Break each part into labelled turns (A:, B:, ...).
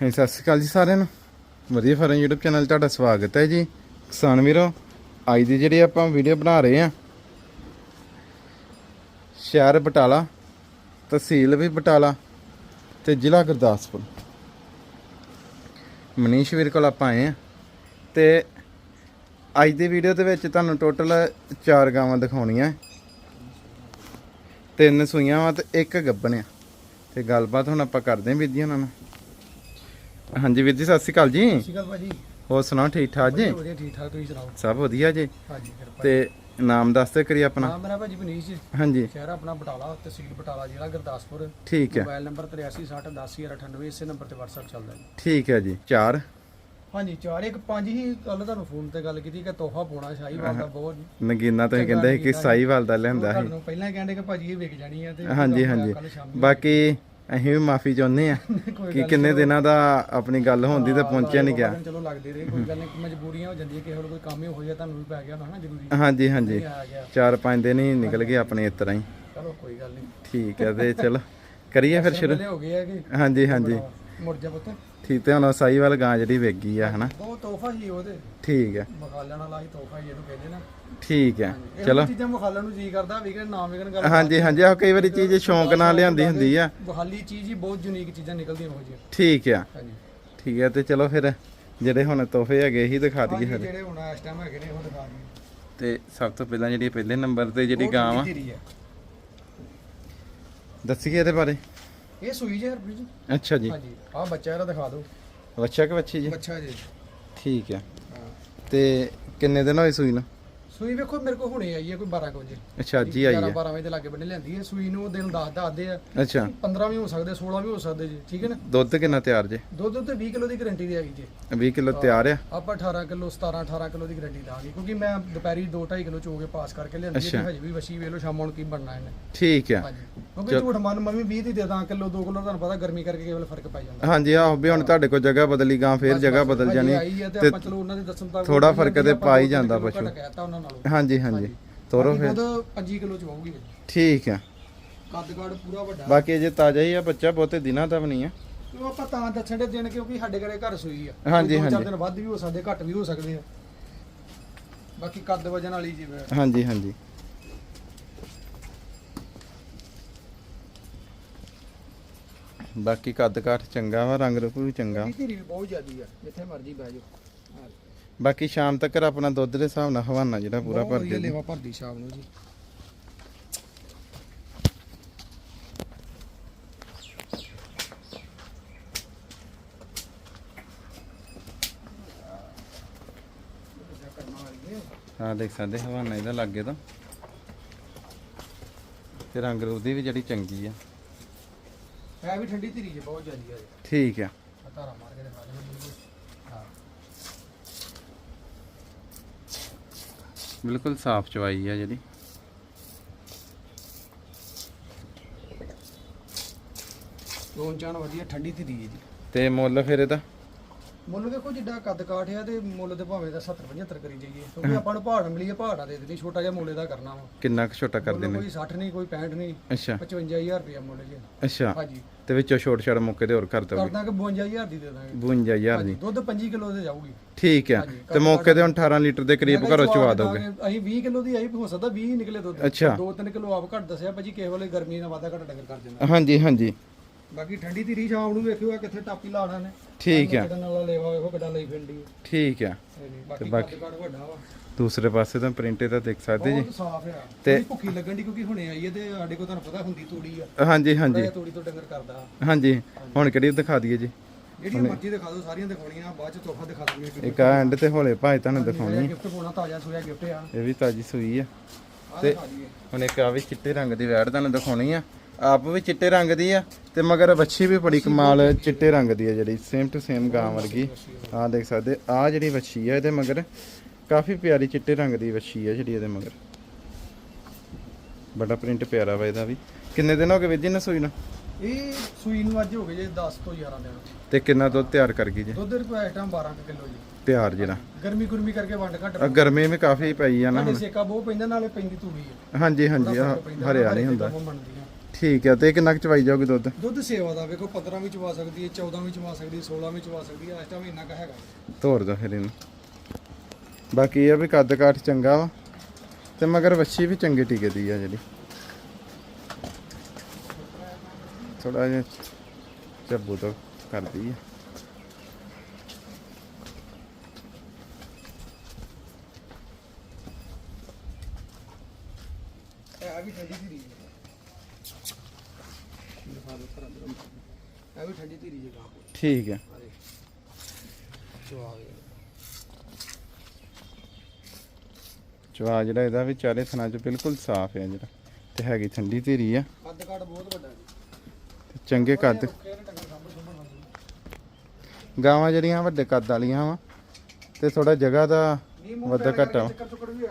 A: ਹਾਂ ਸਤਿ ਸ਼੍ਰੀ ਅਕਾਲ ਜੀ ਸਾਰਿਆਂ ਨੂੰ। ਵਧੀਆ ਫਰਨ YouTube ਚੈਨਲ ਤੁਹਾਡਾ ਸਵਾਗਤ ਹੈ ਜੀ। ਕਿਸਾਨ ਵੀਰੋ, ਅੱਜ ਦੀ ਜਿਹੜੀ ਆਪਾਂ ਵੀਡੀਓ ਬਣਾ ਰਹੇ ਆ ਸ਼ਹਿਰ ਬਟਾਲਾ, ਤਹਿਸੀਲ ਵੀ ਬਟਾਲਾ ਤੇ ਜ਼ਿਲ੍ਹਾ ਗੁਰਦਾਸਪੁਰ। ਮਨੀਸ਼ ਵੀਰ ਕੋਲ ਆਪਾਂ ਆਏ ਆ ਤੇ ਅੱਜ ਦੀ ਵੀਡੀਓ ਦੇ ਵਿੱਚ ਤੁਹਾਨੂੰ ਟੋਟਲ 4 ਗਾਵਾਂ ਦਿਖਾਉਣੀਆਂ। ਤਿੰਨ ਸੂਈਆਂ ਵਾ ਤੇ ਇੱਕ ਗੱਬਣ ਆ। ਤੇ ਗੱਲਬਾਤ ਹੁਣ ਆਪਾਂ ਕਰਦੇ ਹਾਂ ਵੀਰ ਉਹਨਾਂ ਨਾਲ। ਹਾਂਜੀ ਵੀਰ ਜੀ ਸਤਿ ਸ਼੍ਰੀ ਅਕਾਲ ਜੀ।
B: ਸਤਿ ਸ਼੍ਰੀ ਅਕਾਲ ਭਾਜੀ।
A: ਹੋਰ ਸੁਣਾਓ ਠੀਕ ਠਾਕ ਜੀ?
B: ਵਧੀਆ ਵਧੀਆ ਠੀਕ ਠਾਕ ਤੁਸੀਂ ਸੁਣਾਓ?
A: ਸਭ ਵਧੀਆ ਜੀ।
B: ਹਾਂਜੀ ਕਿਰਪਾ
A: ਤੇ ਨਾਮ ਦੱਸਦੇ ਕਰੀ ਆਪਣਾ।
B: ਨਾਮ ਮੇਰਾ ਭਾਜੀ ਮਨੀਸ਼ ਜੀ।
A: ਹਾਂਜੀ।
B: ਸ਼ਹਿਰ ਆਪਣਾ ਬਟਾਲਾ ਤਹਿਸੀਲ ਬਟਾਲਾ ਜ਼ਿਲ੍ਹਾ ਗੁਰਦਾਸਪੁਰ।
A: ਠੀਕ ਹੈ।
B: ਮੋਬਾਈਲ ਨੰਬਰ 8360101098 ਇਸੇ ਨੰਬਰ ਤੇ WhatsApp ਚੱਲਦਾ ਹੈ
A: ਠੀਕ ਹੈ ਜੀ ਚਾਰ।
B: ਹਾਂਜੀ ਚਾਰ ਇੱਕ ਪੰਜ ਹੀ ਕੱਲ ਤੁਹਾਨੂੰ ਫੋਨ ਤੇ ਗੱਲ ਕੀਤੀ ਕਿ ਤੋਹਫਾ ਪਾਉਣਾ ਸ਼ਾਹੀਵਾਲ ਦਾ ਬਹੁਤ
A: ਨਗੀਨਾ ਤੁਸੀਂ ਕਹਿੰਦੇ ਸੀ ਕਿ ਸਾਈਵਾਲ ਦਾ ਲਿਆਂਦਾ ਸੀ।
B: ਤੁਹਾਨੂੰ ਪਹਿਲਾਂ ਕਹਿੰਦੇ ਕਿ ਭਾਜੀ ਇਹ ਵਿਕ ਜਾਣੀ ਹੈ ਤੇ
A: ਹਾਂਜੀ ਹਾਂਜੀ। ਬਾਕੀ ਅਸੀਂ ਵੀ ਮਾਫੀ ਚਾਹੁੰਦੇ ਆ ਕਿ ਕਿੰਨੇ ਦਿਨਾਂ ਦਾ ਆਪਣੀ ਗੱਲ ਹੁੰਦੀ ਤੇ ਪਹੁੰਚਿਆ ਨਹੀਂ ਗਿਆ।
B: ਚਲੋ ਲੱਗਦੇ ਰਹੇ ਕੋਈ ਗੱਲ ਨਹੀਂ ਮਜਬੂਰੀਆਂ ਹੋ ਜਾਂਦੀਆਂ ਕਿਸੇ ਵੇਲੇ ਕੋਈ ਕੰਮ ਹੀ ਹੋ ਜਾਏ ਤੁਹਾਨੂੰ ਵੀ ਪੈ ਗਿਆ ਹੋਣਾ ਜ਼ਰੂਰੀ।
A: ਹਾਂਜੀ ਹਾਂਜੀ। ਚਾਰ ਪੰਜ ਦਿਨ ਹੀ ਨਿਕਲ ਗਏ ਆਪਣੇ ਇਸ ਤਰ੍ਹਾਂ ਹੀ।
B: ਚਲੋ ਕੋਈ ਗੱਲ ਨਹੀਂ
A: ਠੀਕ ਹੈ ਤੇ ਚਲ ਕਰੀਏ ਫਿਰ ਸ਼ੁਰੂ।
B: ਹੋ ਗਏ ਕਿ
A: ਹਾਂਜੀ ਹਾਂਜੀ।
B: ਮੁੜ ਜਾ ਪੁੱਤ।
A: ਠੀਕ ਤੇ ਹੁਣ ਸਾਈਵਾਲ ਗਾਂ ਜਿਹੜੀ ਵਿਕ ਗਈ ਆ ਹਨਾ?
B: ਬਹੁਤ ਤੋਹਫਾ ਹੀ ਉਹਦੇ।
A: ਠੀਕ ਹੈ।
B: ਮਖਾਲਣ ਵਾਲਾ ਹੀ ਤੋਹਫਾ ਹੀ ਇਹਨੂੰ ਕਹਿੰਦੇ ਨਾ।
A: ਠੀਕ ਹੈ ਚਲੋ।
B: ਚੀਜ਼ਾਂ ਮਖਾਲਣ ਨੂੰ ਜੀ ਕਰਦਾ ਵਿਕਣ ਨਾ ਵਿਕਣ ਗੱਲ
A: ਹਾਂਜੀ ਹਾਂਜੀ ਆਹ ਕਈ ਵਾਰੀ ਚੀਜ਼ ਸ਼ੌਂਕ ਨਾਲ ਲਿਆਂਦੀ ਹੁੰਦੀ ਆ।
B: ਬਹਾਲੀ ਚੀਜ਼ ਹੀ ਬਹੁਤ ਯੂਨੀਕ ਚੀਜ਼ਾਂ ਨਿਕਲਦੀਆਂ ਹੋ ਜੀ
A: ਠੀਕ ਆ।
B: ਹਾਂਜੀ।
A: ਠੀਕ ਹੈ ਤੇ ਚਲੋ ਫਿਰ ਜਿਹੜੇ ਹੁਣ ਤੋਹਫੇ ਹੈਗੇ ਹੀ ਦਿਖਾ ਦਈਏ
B: ਹਾਂਜੀ,
A: ਫਿਰ।
B: ਜਿਹੜੇ ਹੁਣ ਇਸ ਟਾਈਮ ਹੈਗੇ ਨੇ ਉਹ ਦਿਖਾ ਦਿਓ
A: ਤੇ ਸਭ ਤੋਂ ਪਹਿਲਾਂ ਜਿਹੜੀ ਪਹਿਲੇ ਨੰਬਰ ਤੇ ਜਿਹੜੀ ਗਾਂ ਵਾ। ਦੱਸੀਏ ਇਹਦੇ ਬਾਰੇ।
B: ਇਹ ਸੂਈ ਜੇ ਹਰਪ੍ਰੀਤ ਜੀ।
A: ਅੱਛਾ ਜੀ।
B: ਹਾਂਜੀ ਆਹ ਬੱਚਾ ਇਹਦਾ ਦਿਖਾ ਦਿਓ।
A: ਬੱਚਾ ਕਿ ਬੱਚੀ ਜੀ?
B: ਬੱਚਾ ਜੀ।
A: ਠੀਕ ਹਾਂ। ਤੇ ਕਿੰਨੇ ਦਿਨ ਹੋਏ ਸੂਈ ਨੂੰ?
B: ਸੂਈ ਵੇਖੋ ਮੇਰੇ ਕੋਲ ਹੁਣੇ ਆਈ ਹੈ ਕੋਈ 12 ਕੁ ਵਜੇ।
A: ਅੱਛਾ ਹੀ ਆਈ
B: 11
A: ਹੈ।
B: 12 ਵਜੇ ਦੇ ਲਾਗੇ ਬੰਨੇ ਲਿਆਂਦੀ ਹੈ। ਸੂਈ ਨੂੰ ਦਿਨ ਦੱਸ ਦੱਸਦੇ ਆ।
A: ਅੱਛਾ।
B: 15 ਵੀ ਹੋ ਸਕਦੇ 16 ਵੀ ਹੋ ਸਕਦੇ ਜੀ ਠੀਕ ਹੈ ਨਾ?
A: ਦੁੱਧ ਕਿੰਨਾ ਤਿਆਰ ਜੇ?
B: ਦੁੱਧ ਤੇ 20 ਕਿਲੋ ਦੀ ਗਾਰੰਟੀ ਦੇ ਆਈ ਜੀ।
A: 20 ਕਿਲੋ ਤਿਆਰ ਆ?
B: ਆਪਾਂ 18 ਕਿਲੋ 17 18 ਕਿਲੋ ਦੀ ਗਾਰੰਟੀ ਦਾਂਗੇ ਕਿਉਂਕਿ ਮੈਂ ਦੁਪਹਿਰੀ 2 2.5 ਕਿਲੋ ਚੋ ਕੇ ਪਾਸ ਕਰਕੇ ਲਿਆਂਦੀ ਹੈ ਹਜੇ ਵੀ ਵਸ਼ੀ ਵੇਲੋ ਸ਼ਾਮਾਂ ਨੂੰ ਕੀ ਬਣਨਾ ਇਹਨੇ।
A: ਠੀਕ ਆ।
B: ਕਿਉਂਕਿ ਝੂਠ ਮਨ ਮੈਂ ਵੀ 20 ਦੀ ਦੇ ਦਾਂ ਕਿਲੋ 2 ਕਿਲੋ ਤੁਹਾਨੂੰ ਪਤਾ ਗਰਮੀ ਕਰਕੇ ਕੇਵਲ ਫ਼ਰਕ ਪੈ ਜਾਂਦਾ।
A: ਹਾਂਜੀ ਆਹੋ ਵੀ ਹੁਣ ਤੁਹਾਡੇ ਕੋਲ ਜਗ੍ਹਾ ਬਦਲੀ ਗਾਂ ਫੇਰ ਜਗ੍ਹਾ ਬਦਲ ਜਾਣੀ
B: ਤੇ
A: ਥੋੜਾ ਫ਼ਰਕ ਤੇ ਪਾ ਹੀ ਜਾਂਦਾ ਪਸ਼ੂ।
B: ਨਾਲੋਂ।
A: ਹਾਂਜੀ ਹਾਂਜੀ। ਤੋਰੋ ਫਿਰ।
B: ਦੁੱਧ 25 ਕਿਲੋ ਚ ਹੋਊਗੀ
A: ਠੀਕ ਆ।
B: ਕੱਦ ਕਾੜ ਪੂਰਾ ਵੱਡਾ।
A: ਬਾਕੀ ਅਜੇ ਤਾਜ਼ਾ ਹੀ ਆ ਬੱਚਾ ਬਹੁਤੇ ਦਿਨਾਂ ਦਾ ਵੀ ਨਹੀਂ ਆ।
B: ਉਹ ਆਪਾਂ ਤਾਂ ਦੱਸਣ ਦੇ ਦਿਨ ਕਿਉਂਕਿ ਸਾਡੇ ਘਰੇ ਘਰ ਸੂਈ ਆ।
A: ਹਾਂਜੀ,
B: ਦੋ ਚਾਰ
A: ਹਾਂਜੀ।
B: ਦਿਨ ਵੱਧ ਵੀ ਹੋ ਸਕਦੇ ਘੱਟ ਵੀ ਹੋ ਸਕਦੇ ਆ। ਬਾਕੀ ਕੱਦ ਵਜਨ ਵਾਲੀ ਜਿਵੇਂ
A: ਹਾਂਜੀ ਹਾਂਜੀ। ਬਾਕੀ ਕੱਦ ਕਾਠ ਚੰਗਾ ਵਾ ਰੰਗ ਰੂਪ ਵੀ ਚੰਗਾ।
B: ਇਹ ਧੀਰੀ ਵੀ ਬਹੁਤ ਜ਼ਿਆਦੀ ਆ ਜਿੱਥੇ ਮਰਜ਼ੀ ਬਹਿ ਜਾਓ।
A: ਬਾਕੀ ਸ਼ਾਮ ਤੱਕ ਆਪਣਾ ਦੁੱਧ ਦੇ ਹਿਸਾਬ ਨਾਲ ਹਵਾਨਾ ਜਿਹੜਾ ਪੂਰਾ ਭਰ ਦੇ
B: ਲੇਵਾ ਭਰਦੀ ਸ਼ਾਮ ਨੂੰ ਜੀ।
A: ਹਾਂ ਦੇਖ ਸਕਦੇ ਹਵਾਨਾ ਇਹਦਾ ਲੱਗੇ ਤਾਂ। ਤੇ ਰੰਗ ਰੂਪ ਦੀ ਵੀ ਜਿਹੜੀ ਚੰਗੀ ਆ।
B: ਹੈ ਵੀ ਠੰਡੀ ਧੀਰੀ ਜੀ ਬਹੁਤ ਜ਼ਿਆਦੀ ਆ
A: ਠੀਕ ਆ।
B: ਧਾਰਾ ਮਾਰ ਕੇ ਦਿਖਾ ਦਿਓ ਬਿਲਕੁਲ ਹਾਂ
A: ਬਿਲਕੁਲ ਸਾਫ਼ ਚਵਾਈ ਆ ਜਿਹੜੀ।
B: ਲੋਨ ਚਾਣ ਵਧੀਆ ਠੰਡੀ ਧੀਰੀ ਹੈ ਜੀ।
A: ਤੇ ਮੁੱਲ ਫਿਰ ਇਹਦਾ?
B: ਮੁੱਲ ਵੇਖੋ ਜਿੱਡਾ ਕੱਦ ਕਾਠ ਆ ਤੇ ਮੁੱਲ ਤੇ ਭਾਵੇਂ ਦਾ 70 75 ਕਰੀ ਜਾਈਏ ਕਿਉਂਕਿ ਆਪਾਂ ਨੂੰ ਪਹਾੜ ਮਿਲੀ ਹੈ ਪਹਾੜਾ ਦੇ ਦੇਣੀ ਛੋਟਾ ਜਿਹਾ ਮੁੱਲ ਇਹਦਾ ਕਰਨਾ ਵਾ।
A: ਕਿੰਨਾ ਕੁ ਛੋਟਾ ਕਰ
B: ਮੁੱਲ
A: ਦਿੰਦੇ
B: ਕੋਈ 60 ਨਹੀਂ ਕੋਈ 65 ਨਹੀਂ
A: ਅੱਛਾ।
B: 55000 ਰੁਪਇਆ ਮੁੱਲ ਜੀ।
A: ਅੱਛਾ।
B: ਹਾਂਜੀ।
A: ਤੇ ਵਿੱਚੋਂ ਛੋਟ ਛੜ ਮੁੱਕੇ ਦੇ ਹੋਰ ਕਰ ਦੋਗੇ?
B: ਕਰਦਾ ਕਿ 52000 ਦੀ ਦੇ ਦਾਂਗੇ।
A: 52000 ਦੀ।
B: ਦੁੱਧ 25 ਕਿਲੋ ਦੇ ਜਾਊਗੀ।
A: ਠੀਕ ਆ। ਤੇ ਮੌਕੇ ਤੇ ਹੁਣ 18 ਲੀਟਰ ਦੇ ਕਰੀਬ ਘਰੋਂ ਚਵਾ ਦੋਗੇ?
B: ਅਸੀਂ 20 ਕਿਲੋ ਦੀ ਆਈ ਹੋ ਸਕਦਾ 20 ਨਿਕਲੇ ਦੁੱਧ।
A: ਅੱਛਾ।
B: 2-3 ਕਿਲੋ ਆਪ ਘੱਟ ਦੱਸਿਆ ਭਾਜੀ ਕਿਸੇ ਵੇਲੇ ਗਰਮੀ ਨਾਲ ਵਾਧਾ ਘੱਟ ਡੰਗਰ ਕਰ ਦਿੰਦਾ
A: ਹਾਂਜੀ ਹਾਂਜੀ।
B: ਬਾਕੀ ਠੰਡੀ ਧੀਰੀ ਸ਼ਾਮ ਨੂੰ ਵੇਖਿਓ ਕਿੱਥੇ ਟਾਪੀ ਲਾਣਾ ਨੇ।
A: ਠੀਕ ਆ।
B: ਕੱਢਣ ਕਿੱਡਾ ਲਈ
A: ਠੀਕ ਆ।
B: ਬਾਕੀ
A: ਬਾਕੀ-
B: ਕੱਦ ਕੱਦ ਵੱਡਾ ਵਾ।
A: ਦੂਸਰੇ ਪਾਸੇ ਤਾਂ ਪ੍ਰਿੰਟ ਇਹਦਾ ਦੇਖ ਸਕਦੇ ਜੀ।
B: ਬਹੁਤ ਸਾਫ਼ ਆ।
A: ਤੇ-
B: ਤੇ ਭੁੱਖੀ ਲੱਗਣ ਦੀ ਕਿਉਂਕਿ ਹੁਣੇ ਆਈ ਹੈ ਤੇ ਸਾਡੇ ਕੋਲ ਤੁਹਾਨੂੰ ਪਤਾ ਹੁੰਦੀ ਤੂੜੀ ਆ।
A: ਹਾਂਜੀ ਹਾਂਜੀ।
B: ਤੂੜੀ ਤੋਂ ਡੰਗਰ ਕਰਦਾ।
A: ਹਾਂਜੀ ਹੁਣ ਕਿਹੜੀ ਦਿਖਾ ਦਈਏ ਜੀ?
B: ਜਿਹੜੀਆਂ ਮਰਜ਼ੀ ਦਿਖਾ ਦਿਓ ਸਾਰੀਆਂ ਦਿਖਾਉਣੀਆਂ ਬਾਅਦ ਚ ਤੋਹਫਾ ਦਿਖਾ ਦਾਂਗੇ
A: ਇੱਕ ਆ ਐਂਡ ਤੇ ਹੌਲੇ ਭਾਈ ਤੁਹਾਨੂੰ ਦਿਖਾਉਣੀ।
B: ਗਿਫਟ ਪਾਉਣਾ ਤਾਜ਼ਾ ਸੋਇਆ ਗਿਫਟ ਆ।
A: ਇਹ ਵੀ ਤਾਜੀ ਸੂਈ ਆ। ਤੇ- ਹੁਣ ਇੱਕ ਆ ਵੀ ਚਿੱਟੇ ਰੰਗ ਦੀ ਵੈੜ ਤੁਹਾਨੂੰ ਦਿਖਾਉਣੀ ਆ। ਆਪ ਵੀ ਚਿੱਟੇ ਰੰਗ ਦੀ ਆ ਤੇ ਮਗਰ ਵੱਛੀ ਵੀ ਬੜੀ ਕਮਾਲ ਚਿੱਟੇ ਰੰਗ ਦੀ ਆ ਜਿਹੜੀ ਸੇਮ ਟੂ ਸੇਮ ਗਾਂ ਵਰਗੀ। ਆ ਦੇਖ ਸਕਦੇ ਆ ਜਿਹੜੀ ਵੱਛੀ ਆ ਇਹਦੇ ਮਗਰ ਕਾਫੀ ਪਿਆਰੀ ਚਿੱਟੇ ਰੰਗ ਦੀ ਵੱਛੀ ਆ ਜਿਹੜੀ ਇਹਦੇ ਮਗਰ। ਬੜਾ ਪ੍ਰਿੰਟ ਪਿਆਰਾ ਵਾ ਇਹਦਾ ਵੀ। ਕਿੰਨੇ ਦਿਨ ਹੋ ਗਏ ਵੀਰ ਜੀ ਨਾ ਸੂਈ ਨੂੰ?
B: ਇਹ ਸੂਈ ਨੂੰ ਅੱਜ ਹੋ ਗਏ ਜੇ 10 ਤੋਂ 11 ਦਿਨ।
A: ਤੇ ਕਿੰਨਾ ਦੁੱਧ ਤਿਆਰ ਕਰ ਗਈ ਜੀ?
B: ਦੁੱਧ ਦੇ ਕੋਈ ਆਈਟਮ 12 ਕਿਲੋ ਜੀ।
A: ਤਿਆਰ ਜਿਹੜਾ।
B: ਗਰਮੀ ਗੁਰਮੀ ਕਰਕੇ ਵੰਡ ਘੱਟ
A: ਆ ਗਰਮੀ ਵੀ ਕਾਫੀ ਪਈ ਆ ਨਾ ਹੁਣ।
B: ਸੇਕਾ ਬਹੁਤ ਪੈਂਦਾ ਨਾਲੇ ਪੈਂਦੀ ਤੂੜੀ ਹੈ
A: ਹਾਂਜੀ ਹਰਿਆ ਨਹੀਂ ਹੁੰਦਾ। ਠੀਕ ਹੈ ਤੇ ਕਿੰਨਾ ਕੁ ਚਵਾਈ ਜਾਊਗੀ ਦੁੱਧ?
B: ਦੁੱਧ ਸੇਵਾ ਦਾ ਵੇਖੋ 15 ਵੀ ਚਵਾ ਸਕਦੀ ਹੈ 14 ਵੀ ਚਵਾ ਸਕਦੀ ਹੈ 16 ਵੀ ਚਵਾ ਸਕਦੀ ਹੈ ਇਸ ਟਾਈਮ ਇੰਨਾ ਕੁ ਹੈਗਾ।
A: ਤੋਰ ਦੋ ਫਿਰ ਇਹਨੂੰ। ਬਾਕੀ ਇਹ ਆ ਵੀ ਕੱਦ ਕਾਠ ਚੰਗਾ ਵਾ ਤੇ ਮਗਰ ਵੱਛੀ ਵੀ ਚੰਗੀ ਟਿਕਦੀ ਆ ਜਿਹੜੀ। ਥੋੜਾ ਜਿਹਾ ਚੱਬੂ ਤੋਂ ਕਰਦੀ ਆ
B: ਇਹ ਵੀ ਠੰਡੀ ਧੀਰੀ ਹੈ
A: ਠੀਕ ਹੈ।
B: ਚਵਾ
A: ਜਿਹੜਾ ਇਹਦਾ ਵੀ ਚਾਰੇ ਥਣਾ ਚ ਬਿਲਕੁਲ ਸਾਫ਼ ਹੈ ਜਿਹੜਾ। ਤੇ ਹੈਗੀ ਠੰਡੀ ਧੀਰੀ ਆ।
B: ਕੱਦ ਕਾਠ ਬਹੁਤ ਵੱਡਾ ਹੈ
A: ਤੇ ਚੰਗੇ ਕੱਦ ਗਾਵਾਂ ਜਿਹੜੀਆਂ ਵੱਡੇ ਕੱਦ ਵਾਲੀਆਂ ਵਾ ਤੇ ਥੋੜਾ ਜਗ੍ਹਾ ਦਾ ਵਾਧਾ ਘਾਟਾ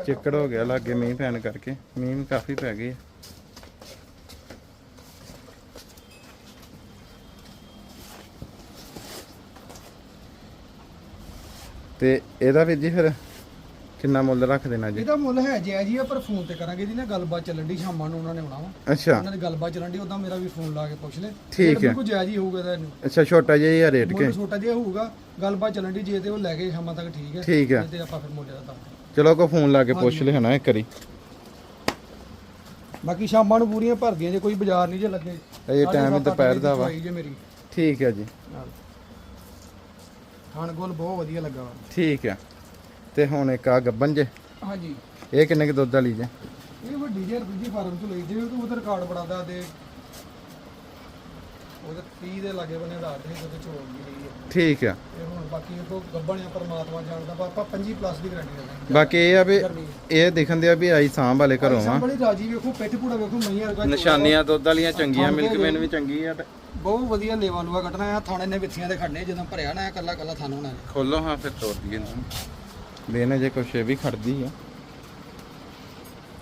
A: ਚਿੱਕੜ ਹੋ ਗਿਆ ਲਾਗੇ ਮੀਂਹ ਪੈਣ ਕਰਕੇ। ਮੀਂਹ ਕਾਫੀ ਪੈ ਗਏ ਤੇ ਇਹਦਾ ਵੀ ਜੀ ਫਿਰ ਕਿੰਨਾ ਮੁੱਲ ਰੱਖ ਦੇਣਾ ਜੀ?
B: ਇਹਦਾ ਮੁੱਲ ਹੈ ਜੀ ਆ ਪਰ ਫੋਨ ਤੇ ਕਰਾਂਗੇ ਇਹਦੀ ਨਾ ਗੱਲਬਾਤ ਚੱਲਣ ਦੀ ਸ਼ਾਮਾਂ ਨੂੰ ਉਹਨਾਂ ਨੇ ਆਉਣਾ ਵਾ।
A: ਅੱਛਾ।
B: ਉਹਨਾਂ ਦੀ ਗੱਲਬਾਤ ਚੱਲਣ ਦੀ ਉਦਾਂ ਮੇਰਾ ਵੀ ਫੋਨ ਲਾ ਕੇ ਪੁੱਛ ਲੈ।
A: ਠੀਕ ਹੈ।
B: ਬਿਲਕੁਲ ਜਾਇਜ਼ ਹੀ ਹੋਊਗਾ ਇਹਨੂੰ।
A: ਅੱਛਾ ਛੋਟਾ ਜਿਹਾ ਹੀ ਆ ਰੇਟ ਕੇ?
B: ਛੋਟਾ ਜਿਹਾ ਹੋਊਗਾ ਗੱਲਬਾਤ ਚੱਲਣ ਦੀ ਜੇ ਤੇ ਉਹ ਲੈ ਕੇ ਸ਼ਾਮਾਂ ਤੱਕ ਠੀਕ ਹੈ।
A: ਠੀਕ ਹੈ।
B: ਤੇ ਆਪਾਂ ਫਿਰ ਮੁੱਲ ਦਾ
A: ਚਲੋ ਕੋ ਫੋਨ ਲਾ ਕੇ ਪੁੱਛ ਲਿਆ ਇੱਕ ਵਾਰੀ।
B: ਬਾਕੀ ਸ਼ਾਮਾਂ ਨੂੰ ਪੂਰੀਆਂ ਭਰਦੀਆਂ ਜੇ ਕੋਈ ਬਾਜ਼ਾਰ ਨਹੀਂ ਜੇ ਲੱਗੇ।
A: ਇਹ ਟਾਈਮ ਦੁਪਹਿਰ ਦਾ ਵਾ।
B: ਜੇ
A: ਠੀਕ ਹੈ ਜੀ।
B: ਖਾਣ ਗੋਲ ਬਹੁਤ ਵਧੀਆ ਲੱਗਾ ਵਾ।
A: ਠੀਕ ਹੈ ਤੇ ਹੁਣ ਇੱਕ ਆ ਗੱਬਨ ਜੇ।
B: ਹਾਂਜੀ।
A: ਇਹ ਕਿੰਨੇ ਕੁ ਦੁੱਧ ਵਾਲੀ ਜੇ?
B: ਇਹ ਵੱਡੀ ਜਿਹੀ ਰੁਜੀ ਫਾਰਮ ਚ ਲਈ। ਜੇ ਉਹ ਉਹਦਾ ਰਿਕਾਰਡ ਬਣਾਦਾ ਦੇ ਉਹਦੇ 30 ਦੇ ਲਾਗੇ ਬੰਨੇ ਦਾ ਦੇ ਉਹਦੇ ਚੋਲ ਵੀ ਲਈ ਹੈ
A: ਠੀਕ ਹੈ
B: ਤੇ ਹੁਣ ਬਾਕੀ ਉਹ ਗੱਬਣ ਆ ਪਰਮਾਤਮਾ ਜਾਣਦਾ ਵਾ ਆਪਾਂ 25 ਪਲੱਸ ਦੀ ਗਾਰੰਟੀ ਦਿੰਦੇ
A: ਬਾਕੀ ਇਹ ਆ ਵੀ ਇਹ ਦਿਖਣ ਦਿਆ ਵੀ ਆਈ ਸਾਂਭ ਵਾਲੇ ਘਰੋਂ
B: ਹਾਂ
A: ਆ
B: ਬੜੀ ਰਾਜੀ ਵੇਖੋ ਪਿੱਠ ਪੂੜਾ ਵੇਖੋ ਮਈਆਂ ਵਰਗਾ ਚੋਲਾ।
A: ਨਿਸ਼ਾਨੀਆਂ ਦੁੱਧ ਵਾਲੀਆਂ ਚੰਗੀਆਂ ਮਿਲਕਮੈਨ ਵੀ ਚੰਗੀ ਆ ਤੇ।
B: ਬਹੁਤ ਵਧੀਆ ਲੇਵਾ ਲੂਆ ਕੱਟਣਾ ਆ ਥਾਣੇ ਨੇ ਵਿੱਥੀਆਂ ਦੇ ਖੜਨੇ ਜਦੋਂ ਭਰਿਆ ਨਾ ਕੱਲਾ ਕੱਲਾ ਥਾਨ ਹੋਣਾ।
A: ਖੋਲੋ ਹਾਂ ਫਿਰ ਤੋੜ ਦਈਏ। ਇਹਨੂੰ ਦੇਣਾ ਜੇ ਕੁਛ ਇਹ ਵੀ ਖੜਦੀ ਆ।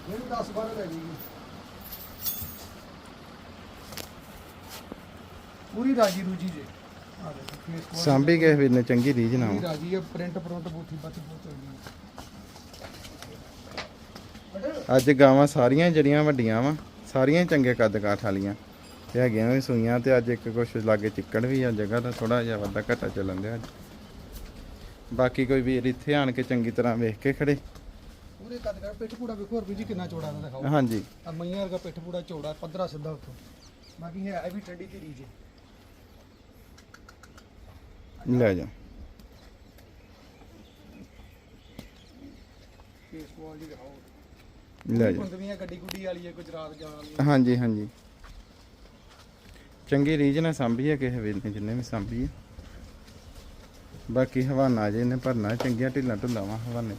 B: ਇਹਨੂੰ 10 12 ਲੈ ਜੀ ਪੂਰੀ ਰਾਜੀ ਰੂਜੀ ਜੇ। ਆ ਦੇਖੋ ਫੇਸ ਕੋਲ
A: ਸਾਂਭੀ ਗਏ ਵੀਰ ਨੇ ਚੰਗੀ ਰੀਝ ਨਾ
B: ਪੂਰੀ ਰਾਜੀ ਆ ਪ੍ਰਿੰਟ ਪ੍ਰਿੰਟ ਬੂਥੀ ਬਾਤੀ ਬਹੁਤ ਚੰਗੀ
A: ਅੱਜ ਗਾਵਾਂ ਸਾਰੀਆਂ ਜਿਹੜੀਆਂ ਵੱਡੀਆਂ ਵਾ ਸਾਰੀਆਂ ਹੀ ਚੰਗੇ ਕੱਦ ਕਾਠ ਵਾਲੀਆਂ। ਤੇ ਹੈਗੀਆਂ ਵੀ ਸੂਈਆਂ ਤੇ ਅੱਜ ਇੱਕ ਕੁਛ ਲਾਗੇ ਚਿੱਕੜ ਵੀ ਆ ਜਗ੍ਹਾ ਦਾ ਥੋੜਾ ਜਿਹਾ ਵਾਧਾ ਘਟਾ ਚੱਲਣ ਦਿਆ ਅੱਜ। ਬਾਕੀ ਕੋਈ ਵੀਰ ਇੱਥੇ ਆਣ ਕੇ ਚੰਗੀ ਤਰ੍ਹਾਂ ਵੇਖ ਕੇ ਖੜੇ।
B: ਪੂਰੇ ਕੱਦ ਕਰ ਪਿੱਠ ਪੂੜਾ ਵੇਖੋ ਹੋਰ ਵੀ ਜੀ ਕਿੰਨਾ ਚੌੜਾ ਦਾ ਦਿਖਾਓ।
A: ਹਾਂਜੀ।
B: ਆ ਮਈਆਂ ਵਰਗਾ ਪਿੱਠ ਪੂੜਾ ਚੌੜਾ ਪੱਧਰਾ ਸਿੱਧਾ ਉੱਥੋਂ ਬਾਕੀ ਹੈ ਇਹ ਵੀ ਠੰਡੀ ਧੀਰੀ ਜੇ
A: ਲੈ ਜਾ
B: ਦਿਖਾਓ
A: ਲੈ ਜਾ
B: ਬੰਦਵੀਆਂ ਗੱਡੀ ਗੁੱਡੀ ਵਾਲੀ ਹੈ ਗੁਜਰਾਤ ਜਾਣ ਵਾਲੀ ਹੈ।
A: ਹਾਂਜੀ ਹਾਂਜੀ। ਚੰਗੀ ਰੀਝ ਨਾਲ ਸਾਂਭੀ ਹੈ ਕਿਸੇ ਨੇ ਜਿੰਨੇ ਵੀ ਸਾਂਭੀ ਹੈ। ਬਾਕੀ ਹਵਾਨਾ ਜੇ ਨੇ ਭਰਨਾ ਚੰਗੀਆਂ ਢਿੱਲਾਂ ਢੁੱਲਾਂ ਵਾ ਹਵਾਨੇ।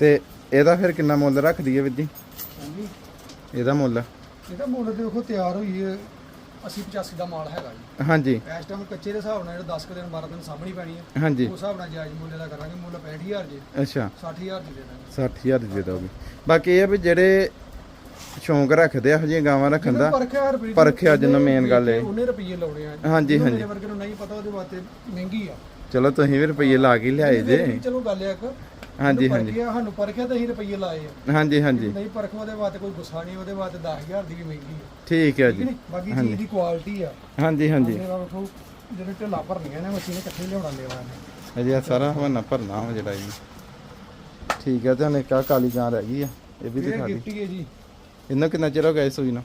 A: ਤੇ ਇਹਦਾ ਫਿਰ ਕਿੰਨਾ ਮੁੱਲ ਰੱਖਦੀ ਹੈ ਵੀਰ ਜੀ?
B: ਹਾਂਜੀ।
A: ਇਹਦਾ ਮੁੱਲ?
B: ਇਹਦਾ ਮੁੱਲ ਵੇਖੋ ਤਿਆਰ ਹੋਈ ਹੈ। 80 85 ਦਾ ਮਾਲ ਹੈਗਾ ਜੀ।
A: ਹਾਂਜੀ।
B: ਇਸ ਟਾਈਮ ਕੱਚੇ ਦੇ ਹਿਸਾਬ ਨਾਲ ਜਿਹੜਾ 10 ਕੁ ਦਿਨ 12 ਦਿਨ ਸਾਹਮਣੀ ਪੈਣੀ ਹੈ।
A: ਹਾਂਜੀ।
B: ਉਸ ਹਿਸਾਬ ਨਾਲ ਜਾਇਜ਼ ਮੁੱਲ ਦਾ ਕਰਾਂਗੇ ਮੁੱਲ 65000 ਜੇ।
A: ਅੱਛਾ।
B: 60000 ਦੀ ਦੇ ਦਾਂਗੇ।
A: 60000 ਦੀ ਦੇ ਦੋਗੇ। ਬਾਕੀ ਇਹ ਆ ਵੀ ਜਿਹੜੇ ਸ਼ੌਂਕ ਰੱਖਦੇ ਆ ਜਿਹੀਆਂ ਗਾਵਾਂ ਰੱਖਣ ਦਾ
B: ਪਰਖਿਆ ਰੁਪਏ
A: ਪਰਖਿਆ ਜਿਹਨੂੰ main ਗੱਲ ਇਹ।
B: ਉਹਨੇ ਰੁਪਏ ਲਾਉਣੇ ਆ।
A: ਹਾਂਜੀ,
B: ਜਿਹਨੂੰ
A: ਹਾਂਜੀ।
B: ਵਰਗੇ ਨੂੰ ਨਹੀਂ ਪਤਾ ਉਹਦੇ ਵਾਸਤੇ ਮਹਿੰਗੀ ਆ।
A: ਚਲੋ ਤੁਸੀਂ ਵੀ ਰੁਪਈਏ ਲਾ ਕੇ ਲਿਆਏ ਜੇ।
B: ਚਲੋ ਗੱਲ ਆ ਇੱਕ
A: ਹਾਂਜੀ,
B: ਜਿਹਨੂੰ
A: ਹਾਂਜੀ।
B: ਪਰਖਿਆ, ਸਾਨੂੰ ਪਰਖਿਆ ਤਾਂ ਅਸੀਂ ਰੁਪਏ ਲਾਏ ਆ।
A: ਹਾਂਜੀ ਹਾਂਜੀ।
B: ਨਹੀਂ ਪਰਖ ਉਹਦੇ ਵਾਸਤੇ ਕੋਈ ਗੁੱਸਾ ਨਹੀਂ ਉਹਦੇ ਵਾਸਤੇ 10000 ਦੀ ਵੀ ਮਹਿੰਗੀ ਆ।
A: ਠੀਕ ਹੈ
B: ਠੀਕ
A: ਜੀ।
B: ਬਾਕੀ ਚੀਜ਼ ਦੀ ਕੁਆਲਿਟੀ ਆ।
A: ਹਾਂਜੀ ਹਾਂਜੀ।
B: ਜਿਹੜੇ ਢਿੱਲਾ ਭਰਨੀਆਂ ਨੇ ਮਸ਼ੀਨ ਇਕੱਠੇ ਲਿਆਉਣਾ ਲੈਵਾ ਨੇ।
A: ਅਜੇ ਆਹ ਸਾਰਾ ਹਵਾਨਾ ਭਰਨਾ ਵਾ ਜਿਹੜਾ ਜੀ। ਠੀਕ ਹੈ ਤੇ ਹੁਣ ਇੱਕ ਆਹ ਕਾਲੀ ਗਾਂ ਰਹਿ ਗਈ ਆ। ਇਹ ਵੀ
B: ਇਹ
A: ਦਿਖਾ ਦੀ।
B: ਗਿਫਟ ਹੀ ਜੀ।
A: ਇਹਨਾਂ ਕਿੰਨਾ ਚਿਰ ਹੋ ਗਿਆ ਇਸ ਸੂਈ ਨੂੰ?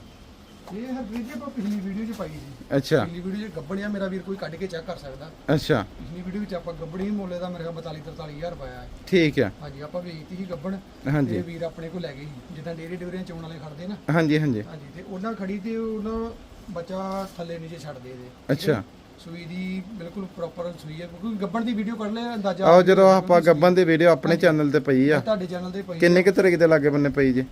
B: ਇਹ ਹਰਪ੍ਰੀਤ ਜੀ ਆਪਾਂ ਪਿਛਲੀ ਵੀਡੀਓ 'ਚ ਪਾਈ ਸੀ।
A: ਅੱਛਾ।
B: ਪਿਛਲੀ ਵੀਡੀਓ 'ਚ ਗੱਬਣਿਆ ਮੇਰਾ ਵੀਰ ਕੋਈ ਕੱਢ ਕੇ ਚੈੱਕ ਕਰ ਸਕਦਾ।
A: ਅੱਛਾ।
B: ਪਿਛਲੀ ਵੀਡੀਓ 'ਚ ਆਪਾਂ ਗੱਬਣੀ ਮੁੱਲੇ ਦਾ ਮੇਰੇ ਕੋਲ 42 43000 ਰੁਪਇਆ ਹੈ।
A: ਠੀਕ ਹੈ
B: ਹਾਂਜੀ ਆਪਾਂ ਵੇਚਤੀ ਸੀ ਗੱਬਣ।
A: ਹਾਂਜੀ।
B: ਤੇ ਵੀਰ ਆਪਣੇ ਕੋਲ ਲੈ ਗਏ ਸੀ। ਜਿੱਦਾਂ ਡੇਰੀ ਡੇਰੀਆਂ ਚੋਣ ਵਾਲੇ ਖੜਦੇ ਨਾ।
A: ਹਾਂਜੀ ਹਾਂਜੀ।
B: ਹਾਂਜੀ ਤੇ ਉਹਨਾਂ ਖੜੀ ਤੇ ਉਹਨਾਂ ਬੱਚਾ ਥੱਲੇ ਨੀਚੇ ਛੱਡਦੇ ਇਹਦੇ
A: ਅੱਛਾ।
B: ਸੂਈ ਦੀ ਬਿਲਕੁਲ ਪ੍ਰੋਪਰ ਸੂਈ ਹੈ ਕਿਉਂਕਿ ਗੱਬਣ ਦੀ ਵੀਡੀਓ ਕੱਢ ਲਿਆ ਅੰਦਾਜ਼ਾ
A: ਆਓ ਜਦੋਂ ਆਪਾਂ ਗੱਬਨ ਦੀ ਵੀਡੀਓ ਆਪਣੇ ਚੈਨਲ ਤੇ ਪਈ ਆ।
B: ਤੁਹਾਡੇ ਚੈਨਲ ਤੇ ਪਈ
A: ਕਿੰਨੇ ਕੁ ਤਰੀਕ ਦੇ ਲਾਗੇ ਬੰਨੇ ਪਈ ਜੇ?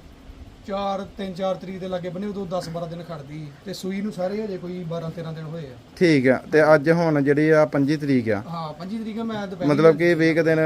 B: 4 3 4 ਤਰੀਕ ਦੇ ਲੱਗੇ ਬਣੇ ਉਦੋਂ 10 12 ਦਿਨ ਖੜਦੀ। ਤੇ ਸੂਈ ਨੂੰ ਸਾਰੇ ਹਜੇ ਕੋਈ 12 13 ਦਿਨ ਹੋਏ ਆ।
A: ਠੀਕ ਆ। ਤੇ ਅੱਜ ਹੁਣ ਜਿਹੜੀ ਆ 25 ਤਰੀਕ ਆ।
B: ਹਾਂ 25 ਤਰੀਕ ਆ ਮੈਂ ਦੁਪਹਿਰ
A: ਮਤਲਬ ਕਿ 20 ਕੁ ਦਿਨ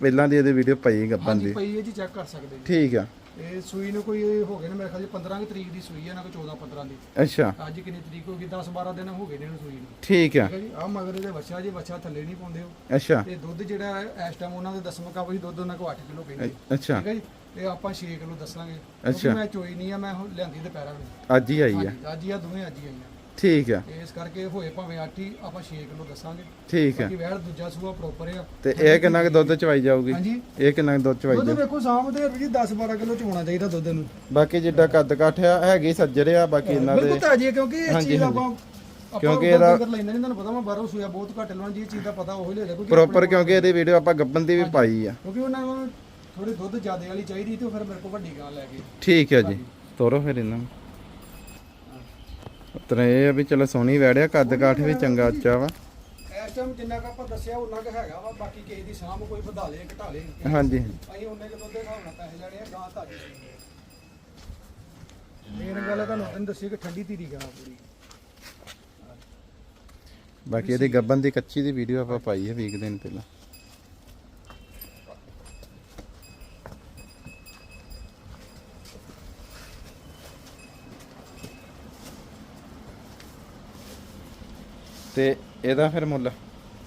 A: ਪਹਿਲਾਂ ਦੀ ਇਹਦੀ ਵੀਡੀਓ ਪਈ
B: ਹਾਂਜੀ
A: ਦੀ।
B: ਪਈ ਹੈ ਜੀ ਚੈੱਕ ਕਰ ਸਕਦੇ ਜੀ।
A: ਠੀਕ ਆ।
B: ਇਹ ਸੂਈ ਨੂੰ ਕੋਈ ਹੋ ਗਏ ਨੇ ਮੇਰੇ ਖਿਆਲ 'ਚ 15 ਕੁ ਤਰੀਕ ਦੀ ਸੂਈ ਹੈ ਨਾ ਕੋਈ 14 15 ਦੀ।
A: ਅੱਛਾ।
B: ਅੱਜ ਕਿੰਨੀ ਤਰੀਕ ਹੋ ਗਈ? 10 12 ਦਿਨ ਹੋ ਗਏ ਨੇ ਇਹਨੂੰ ਸੂਈ ਨੂੰ।
A: ਠੀਕ ਆ।
B: ਹੈ ਜੀ? ਆ ਮਗਰ ਇਹਦੇ ਵੱਛਾ ਜੇ ਵੱਛਾ ਥੱਲੇ ਨਹੀਂ ਪਾਉਂਦੇ ਉਹ।
A: ਅੱਛਾ।
B: ਤੇ ਦੁੱਧ ਜਿਹੜਾ ਹੈ, ਇਸ ਟਾਈਮ ਉਹਨਾਂ ਦੇ ਦਸਮ ਕੱਪ ਸੀ ਦੁੱਧ ਉਹਨਾਂ ਕੋ 8 ਕਿਲੋ ਕਹਿੰਦੇ
A: ਅੱਛਾ।
B: ਠੀਕ ਹੈ ਜੀ? ਇਹ ਆਪਾਂ 6 ਕਿਲੋ ਦੱਸਾਂਗੇ।
A: ਅੱਛਾ।
B: ਮੈਂ ਚੋਈ ਨਹੀਂ ਆ ਮੈਂ ਹੁਣ ਲਿਆਂਦੀ ਦੁਪਹਿਰਾਂ ਨੂੰ
A: ਅੱਜ ਹੀ ਆਈ ਆ।
B: ਹਾਂਜੀ ਅੱਜ ਹੀ ਆ ਦੋਵੇਂ ਅੱਜ ਹੀ ਆਈਆਂ।
A: ਠੀਕ ਆ।
B: ਤੇ ਇਸ ਕਰਕੇ ਹੋਏ ਭਾਵੇਂ 8 ਹੀ ਆਪਾਂ 6 ਕਿਲੋ ਦੱਸਾਂਗੇ।
A: ਠੀਕ ਆ।
B: ਬਾਕੀ ਵੈੜ ਦੂਜਾ ਸੂਆ ਪ੍ਰੋਪਰ ਆ।
A: ਤੇ ਇਹ ਕਿੰਨਾ ਕੁ ਦੁੱਧ ਚਵਾਈ ਜਾਊਗੀ?
B: ਹਾਂਜੀ।
A: ਇਹ ਕਿੰਨਾ ਕੁ ਦੁੱਧ ਚਵਾਈ
B: ਦੁੱਧ
A: ਜਾਊ?
B: ਵੇਖੋ ਸਾਹਮਣੇ ਜੀ 10 12 ਕਿਲੋ ਚੋਣਾ ਚਾਹੀਦਾ ਦੁੱਧ ਨੂੰ
A: ਬਾਕੀ ਜਿੱਡਾ ਕੱਦ ਕਾਠ ਆ ਹੈਗੀ ਸੱਜਰ ਆ ਬਾਕੀ ਇਹਨਾਂ ਦੇ
B: ਬਿਲਕੁਲ ਤਾਜੀ ਹੈ ਕਿਉਂਕਿ ਇਹ
A: ਹਾਂਜੀ,
B: ਚੀਜ਼
A: ਹਾਂਜੀ।
B: ਆਪਾਂ
A: ਕਿਉਂਕਿ ਇਹਦਾ-
B: ਇਹਦਾ ਲੈਂਦੇ ਨਹੀਂ ਤੁਹਾਨੂੰ ਪਤਾ ਮੈਂ ਬਾਹਰੋਂ ਸੂਆ ਬਹੁਤ ਘੱਟ ਲਵਾਂ ਜੀ ਇਹ ਚੀਜ਼ ਦਾ ਪਤਾ ਉਹ ਹੀ ਲੈ ਲੈ ਕਿਉਂਕਿ
A: ਪ੍ਰੋਪਰ ਕਿਉਂਕਿ ਇਹਦੀ ਵੀਡੀਓ ਆਪਾਂ ਗੱਬਨ ਦੀ ਵੀ ਪਾਈ ਆ।
B: ਕਿਉਂਕਿ ਉਹਨਾਂ ਨੂੰ ਥੋੜੀ ਦੁੱਧ ਜ਼ਿਆਦਾ ਵਾਲੀ ਚਾਹੀਦੀ ਤੇ ਫਿਰ ਮੇਰੇ ਕੋਲ ਵੱਡੀ ਗਾਂ ਲੈ ਕੇ
A: ਠੀਕ ਹੈ ਜੀ ਤੋਰੋ ਫਿਰ ਇਹਨਾਂ ਨੂੰ। ਉਤਰਾ ਇਹ ਆ ਵੀ ਚਲੋ ਸੋਹਣੀ ਵੈੜਿਆ ਕੱਦ ਕਾਠ ਵੀ ਚੰਗਾ ਉੱਚਾ ਵਾ।
B: ਇਸ ਟਾਈਮ ਜਿੰਨਾ ਕੁ ਆਪਾਂ ਦੱਸਿਆ ਉਹਨਾਂ ਕੁ ਹੈਗਾ ਵਾ ਬਾਕੀ ਕਿਸੇ ਦੀ ਸਾਂਭ ਕੋਈ ਵਧਾ ਲੇ ਘਟਾ ਲੇ
A: ਹਾਂਜੀ।
B: ਅਸੀਂ ਉਹਨੇ ਕਿ ਦੁੱਧ ਦੇ ਹਿਸਾਬ ਨਾਲ ਪੈਸੇ ਲੈਣੇ ਆ ਗਾਂ ਤਾਜੀ ਮੇਨ ਗੱਲ ਹੈ ਤੁਹਾਨੂੰ ਉਹਨੇ ਦੱਸੀ ਕਿ ਠੰਡੀ ਧੀਰੀ ਗਾਂ ਪੂਰੀ।
A: ਬਾਕੀ ਇਹਦੀ ਗੱਬਨ ਦੀ ਕੱਚੀ ਦੀ ਵੀਡੀਓ ਆਪਾਂ ਪਾਈ ਹੈ ਵੀਕ ਦਿਨ ਪਹਿਲਾਂ। ਤੇ ਇਹਦਾ ਫਿਰ ਮੁੱਲ?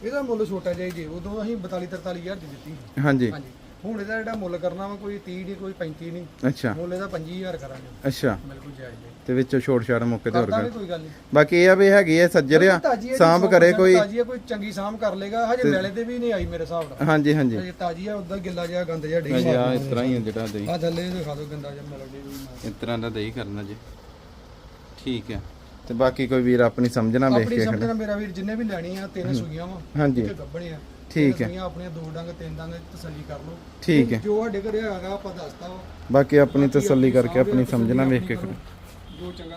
B: ਇਹਦਾ ਮੁੱਲ ਛੋਟਾ ਜਿਹਾ ਹੀ ਜੀ ਉਦੋਂ ਅਸੀਂ 42 43000 ਦੀ ਦਿੱਤੀ
A: ਹਾਂਜੀ।
B: ਹਾਂਜੀ। ਹੁਣ ਇਹਦਾ ਜਿਹੜਾ ਮੁੱਲ ਕਰਨਾ ਵਾ ਕੋਈ 30 ਨਹੀਂ ਕੋਈ 35 ਨਹੀਂ।
A: ਅੱਛਾ।
B: ਮੁੱਲ ਇਹਦਾ 25000 ਕਰਾਂਗੇ।
A: ਅੱਛਾ।
B: ਬਿਲਕੁਲ ਜਾਇਜ਼ ਜੀ
A: ਤੇ ਵਿੱਚੋਂ ਛੋਟ ਛਾੜ ਮੁੱਕੇ ਤੇ ਹੋਰ ਗੱਲ
B: ਕੋਈ ਗੱਲ ਨਹੀਂ।
A: ਬਾਕੀ ਇਹ ਆ ਵੀ ਹੈਗੀ ਹੈ ਸੱਜਰ ਆ
B: ਤਾਜ਼ੀ ਹੈ ਜੀ,
A: ਸਾਂਭ ਕਰੇ
B: 100%
A: ਕੋਈ
B: ਤਾਜ਼ੀ ਹੈ ਕੋਈ ਚੰਗੀ ਸਾਂਭ ਕਰ ਲੇਗਾ। ਹਜੇ ਮੇਲੇ ਤੇ ਵੀ ਨਹੀਂ ਆਈ ਮੇਰੇ ਹਿਸਾਬ ਨਾਲ।
A: ਹਾਂਜੀ ਹਾਂਜੀ।
B: ਹਜੇ ਤਾਜ਼ੀ ਹੈ ਉਦਾਂ ਗਿੱਲਾ ਜਿਹਾ ਗੰਦ ਜਿਹਾ ਢੀ
A: ਹਾਂਜੀ ਆ ਇਸ ਤਰ੍ਹਾਂ ਹੀ ਆ ਜਿਹੜਾ ਦਹੀਂ।
B: ਆ ਥੱਲੇ ਦਿਖਾ ਦਿਓ ਗੰਦਾ ਜਿਹਾ ਮਿਲਦੇ ਵੀ
A: ਇਸ ਤਰ੍ਹਾਂ ਦਾ ਦਹੀਂ ਕਰਨਾ ਜੀ। ਠੀਕ ਹੈ। ਤੇ ਬਾਕੀ ਕੋਈ ਵੀਰ ਆਪਣੀ ਸਮਝਣਾ ਵੇਖ
B: ਆਪਣੀ
A: ਕੇ
B: ਸਮਝਣਾ ਮੇਰਾ ਵੀਰ ਜਿੰਨੇ ਵੀ ਲੈਣੀ ਆ ਤਿੰਨ ਸੁਈਆਂ ਵਾ
A: ਹਾਂਜੀ।
B: ਤੇ ਗੱਬਣੇ ਆ
A: ਠੀਕ ਹੈ।
B: ਸੁਈਆਂ ਆਪਣੀਆਂ ਦੋ ਡੰਗ ਤਿੰਨ ਡੰਗ ਤਸੱਲੀ ਕਰ ਲਓ।
A: ਠੀਕ ਹੈ।
B: ਜੋ ਸਾਡੇ ਘਰੇ ਹੈਗਾ ਆਪਾਂ ਦੱਸਤਾ ਵਾ।
A: ਬਾਕੀ ਆਪਣੀ ਤਸੱਲੀ ਕਰਕੇ ਆਪਣੀ ਸਮਝਣਾ ਵੇਖ ਕੇ ਕਰੋ।
B: ਜੋ ਚੰਗਾ ਲੱਗ